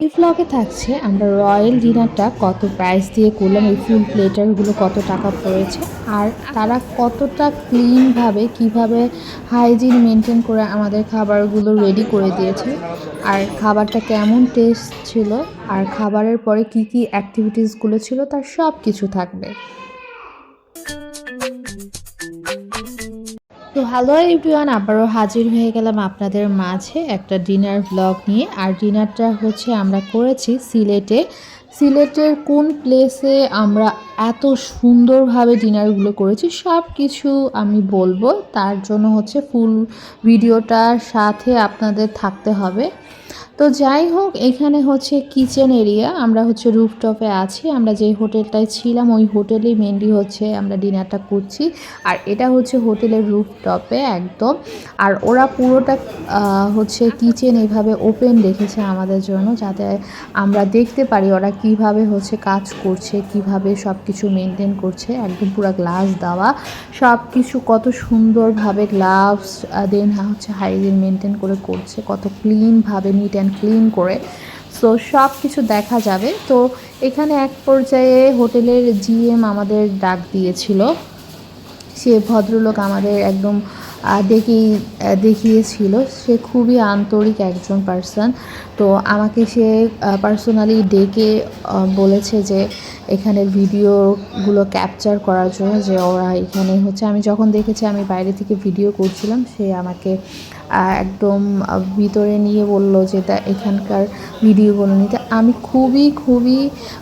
এই ফ্লগে থাকছে আমরা রয়্যাল ডিনারটা কত প্রাইস দিয়ে করলাম, এই ফুল প্লেটারগুলো কত টাকা পড়েছে আর তারা কতটা ক্লিনভাবে কীভাবে হাইজিন মেনটেন করে আমাদের খাবারগুলো রেডি করে দিয়েছে আর খাবারটা কেমন টেস্ট ছিল আর খাবারের পরে কি কি অ্যাক্টিভিটিসগুলো ছিল তার সব কিছু থাকবে। তো হ্যালো এভরিওয়ান আবারও হাজির হয়ে গেলাম আপনাদের মাঝে একটা ডিনার ব্লগ নিয়ে। আর ডিনারটা হচ্ছে আমরা করেছি সিলেটে। সিলেটের কোন প্লেসে আমরা এত সুন্দরভাবে ডিনারগুলো করেছি সব কিছু আমি বলব। তার জন্য হচ্ছে ফুল ভিডিওটার সাথে আপনাদের থাকতে হবে। তো যাই হোক, এখানে হচ্ছে কিচেন এরিয়া আমরা হচ্ছে রুফটপে আছি, আমরা যে হোটেলটায় ছিলাম, ওই হোটেলেই মেনলি হচ্ছে আমরা ডিনারটা করছি। আর এটা হচ্ছে হোটেলের রুফটপে একদম। আর ওরা পুরোটা হচ্ছে কিচেন এভাবে ওপেন রেখেছে আমাদের জন্য, যাতে আমরা দেখতে পারি ওরা কীভাবে হচ্ছে কাজ করছে, কীভাবে সব কিছু মেনটেন করছে। একদম পুরো গ্লাস দেওয়া। সব কিছু কত সুন্দরভাবে গ্লাভস দেন হচ্ছে হাইজিন মেনটেন করে করছে, কত ক্লিনভাবে নিট অ্যান্ড ক্লিন করে। সো সব কিছু দেখা যাবে। তো, এখানে এক পর্যায়ে হোটেলের জিএম আমাদের ডাক দিয়েছিল। সে ভদ্রলোক আমাদের একদম ডেকেই দেখিয়েছিল। সে খুবই আন্তরিক একজন পার্সন তো, আমাকে সে পার্সোনালি ডেকে বলেছে যে এখানের ভিডিওগুলো ক্যাপচার করার জন্য যে, ওরা এখানে হচ্ছে। আমি যখন দেখেছি, আমি বাইরে থেকে ভিডিও করছিলাম, সে আমাকে একদম ভিতরে নিয়ে বলল যে তা এখানকার ভিডিওগুলো নিতে। আমি খুবই খুবই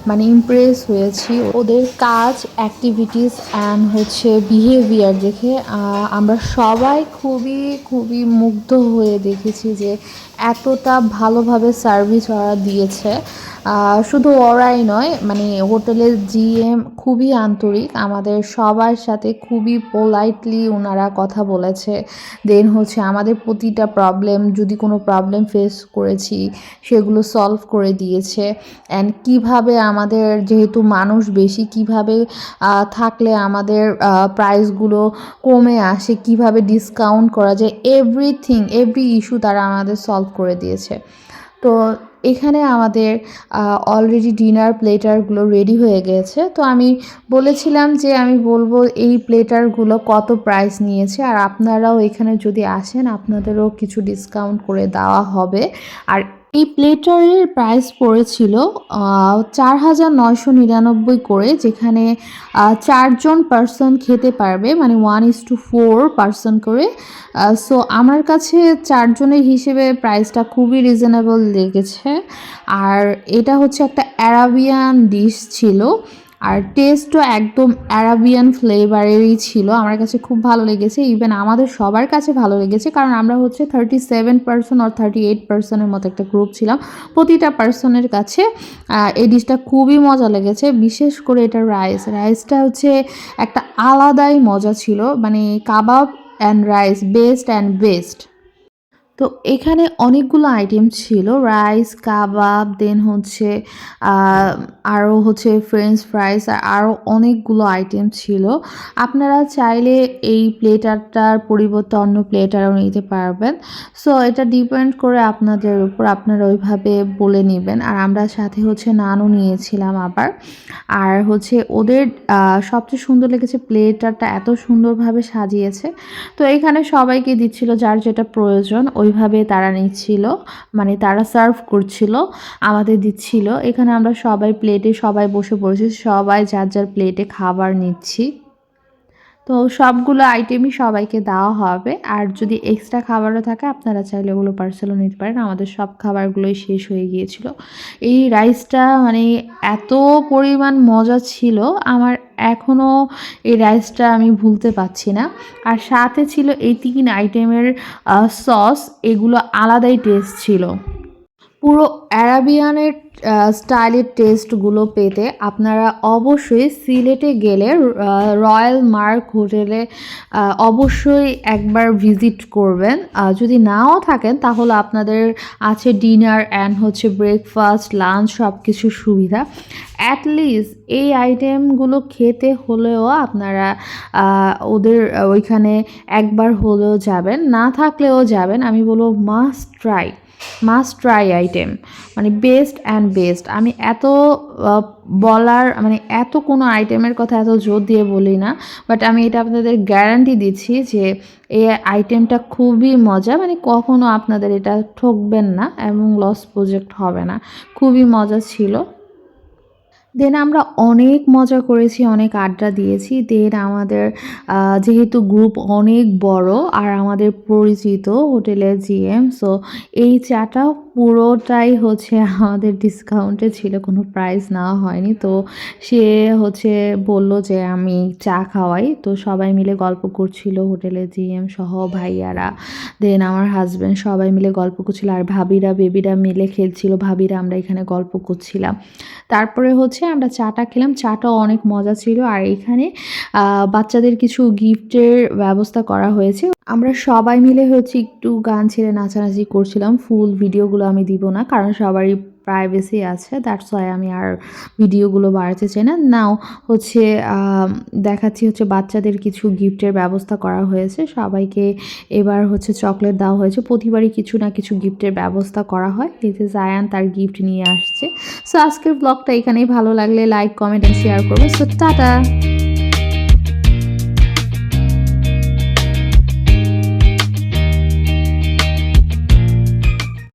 মানে ইমপ্রেস হয়েছি। ওদের কাজ অ্যাক্টিভিটিস অ্যান্ড হচ্ছে বিহেভিয়ার দেখে আমরা সবাই খুবই খুবই মুগ্ধ হয়ে দেখেছি যে এতটা ভালোভাবে সার্ভিস ওরা দিয়েছে। শুধু ওরাই নয় মানে হোটেলের জিএম খুবই আন্তরিক। আমাদের সবার সাথে খুবই পোলাইটলি ওনারা কথা বলেছে। দেন হচ্ছে আমাদের প্রতিটা প্রবলেম যদি কোনো প্রবলেম ফেস করেছি, সেগুলো সলভ করে দিয়েছে। অ্যান্ড কীভাবে আমাদের যেহেতু মানুষ বেশি, কীভাবে থাকলে আমাদের প্রাইসগুলো কমে আসে, কীভাবে ডিসকাউন্ট করা যায় এভরিথিং এভরি ইস্যু তারা আমাদের সলভ করে দিয়েছে। তো এখানে আমাদের অলরেডি ডিনার প্লেটারগুলো রেডি হয়ে গেছে। তো আমি বলেছিলাম যে আমি বলব এই প্লেটারগুলো কত প্রাইস নিয়েছে। আর আপনারাও এখানে যদি আসেন, আপনাদেরও কিছু ডিসকাউন্ট করে দেওয়া হবে। আর এই প্লেটারের প্রাইস পড়েছিল চার হাজার নয়শো নিরানব্বই করে, যেখানে চারজন পার্সন খেতে পারবে মানে one is two four person করে। সো আমার কাছে চারজনের হিসেবে প্রাইসটা খুবই রিজনেবল লেগেছে। আর এটা হচ্ছে একটা অ্যারাবিয়ান ডিশ ছিল। আর টেস্টও একদম অ্যারাবিয়ান ফ্লেভারেরই ছিল। আমার কাছে খুব ভালো লেগেছে। ইভেন আমাদের সবার কাছে ভালো লেগেছে। কারণ আমরা হচ্ছে থার্টি সেভেন পার্সন আর থার্টি এইট পার্সনের মতো একটা গ্রুপ ছিলাম। প্রতিটা পার্সনের কাছে এই ডিশটা খুবই মজা লেগেছে। বিশেষ করে এটা রাইস রাইসটা হচ্ছে একটা আলাদাই মজা ছিল। মানে kebab and rice best and best তো এখানে অনেকগুলো আইটেম ছিল রাইস কাবাব দেন হচ্ছে আরও হচ্ছে ফ্রেঞ্চ ফ্রাইস আর আরও অনেকগুলো আইটেম ছিল। আপনারা চাইলে এই প্লেটারটার পরিবর্তে অন্য প্লেটারও নিতে পারবেন। সো এটা ডিপেন্ড করে আপনাদের উপর, আপনারা ওইভাবে বলে নেবেন। আর আমরা সাথে হচ্ছে নানও নিয়েছিলাম আবার। আর হচ্ছে ওদের সবচেয়ে সুন্দর লেগেছে প্লেটারটা এত সুন্দরভাবে সাজিয়েছে। তো এখানে সবাইকে দিচ্ছিল যার যেটা প্রয়োজন ওইভাবে তারা নিচ্ছিল মানে তারা সার্ভ করছিল, আমাদের দিচ্ছিল। এখানে আমরা সবাই প্লেটে সবাই বসে পড়েছি, সবাই যার যার প্লেটে খাবার নিচ্ছি। তো সবগুলো আইটেমই সবাইকে দেওয়া হবে। আর যদি এক্সট্রা খাবারও থাকে, আপনারা চাইলে ওগুলো পার্সেলও নিতে পারেন। আমাদের সব খাবারগুলোই শেষ হয়ে গিয়েছিল। এই রাইসটা মানে এত পরিমাণ মজা ছিল, আমার এখনও এই রাইসটা আমি ভুলতে পারছি না। আর সাথে ছিল এই তিন আইটেমের সস এগুলো আলাদাই টেস্ট ছিল। পুরো অ্যারাবিয়ানের স্টাইলের টেস্টগুলো পেতে আপনারা অবশ্যই সিলেটে গেলে রয়্যাল মার্ক হোটেলে অবশ্যই একবার ভিজিট করবেন। যদি নাও থাকেন, তাহলে আপনাদের আছে ডিনার অ্যান্ড হচ্ছে ব্রেকফাস্ট লাঞ্চ সব কিছু সুবিধা অ্যাটলিস্ট এই আইটেমগুলো খেতে হলেও আপনারা ওদের ওইখানে একবার হলেও যাবেন। না থাকলেও যাবেন, আমি বলব must try must try item. মানে বেস্ট অ্যান্ড বেস্ট। আমি এত বলার মানে এত কোনো আইটেমের কথা এত জোর দিয়ে বলি না, বাট আমি এটা আপনাদের গ্যারান্টি দিচ্ছি যে এই আইটেমটা খুবই মজা। মানে কখনো আপনাদের এটা ঠকবেন না এবং লস প্রজেক্ট হবে না। খুবই মজা ছিল। দেন আমরা অনেক মজা করেছি, অনেক আড্ডা দিয়েছি। দেন আমাদের যেহেতু গ্রুপ অনেক বড় আর আমাদের পরিচিত হোটেলের জিএম সো এই চাটা পুরোটাই হচ্ছে আমাদের ডিসকাউন্টে ছিল, কোনো প্রাইস নেওয়া হয়নি। তো সে হচ্ছে বলল যে আমি চা খাওয়াই। তো সবাই মিলে গল্প করছিল হোটেলের জিএম সহ ভাইয়ারা। দেন আমার হাজব্যান্ড সবাই মিলে গল্প করছিল আর ভাবিরা বেবিরা মিলে খেলছিল। ভাবিরা, আমরা এখানে গল্প করছিলাম। তারপরে হচ্ছে আমরা চাটা খেলাম। চাটা অনেক মজা ছিল। আর এখানে বাচ্চাদের কিছু গিফটের ব্যবস্থা করা হয়েছে। আমরা সবাই মিলে হচ্ছে একটু গান ছেড়ে নাচানাচি করছিলাম। ফুল ভিডিওগুলো আমি দিব না, কারণ সবারই প্রাইভেসি আছে দ্যাটস ওয়াই আমি আর ভিডিওগুলো বাড়াতে চাই না। নাও হচ্ছে দেখাচ্ছি হচ্ছে বাচ্চাদের কিছু গিফটের ব্যবস্থা করা হয়েছে। সবাইকে এবার হচ্ছে চকলেট দেওয়া হয়েছে। প্রতিবারই কিছু না কিছু গিফটের ব্যবস্থা করা হয়। যে জায়ান তার গিফট নিয়ে আসছে। সো আজকের ব্লগটা এখানেই ভালো লাগলে লাইক কমেন্ট এন্ড শেয়ার করবে। So tata!